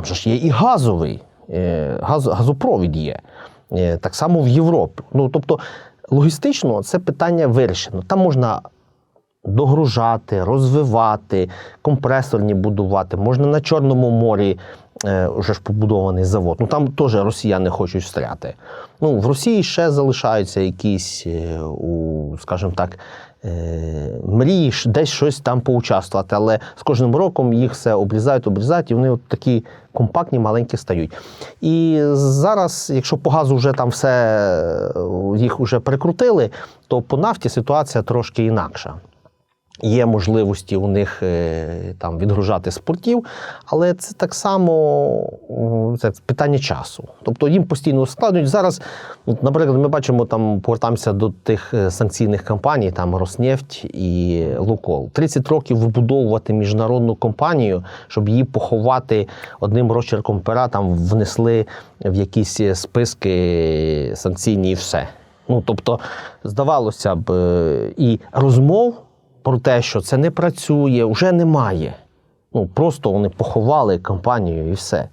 там же ж є і газовий, е, газ, газопровід є. Е, Так само в Європі. Ну, тобто, логістично це питання вирішено. Там можна догружати, розвивати, компресорні будувати. Можна на Чорному морі е, вже ж побудований завод. Ну там теж росіяни хочуть встряти. Ну, в Росії ще залишаються якісь, скажімо так, е, мрії десь щось там поучаствувати, але з кожним роком їх все обрізають, обрізають, і вони от такі компактні, маленькі стають. І зараз, якщо по газу вже там все е, їх вже прикрутили, то по нафті ситуація трошки інакша. Є можливості у них е, там відгружати з портів, але це так само це питання часу. Тобто їм постійно ускладнюють. Зараз, наприклад, ми бачимо там, повертаємося до тих е, санкційних компаній, там Роснефть і Лукол. 30 років вибудовувати міжнародну компанію, щоб її поховати одним розчерком пера, там внесли в якісь списки санкційні і все. Ну тобто, здавалося б, е, і розмов про те, що це не працює, вже немає. Ну просто вони поховали компанію і все.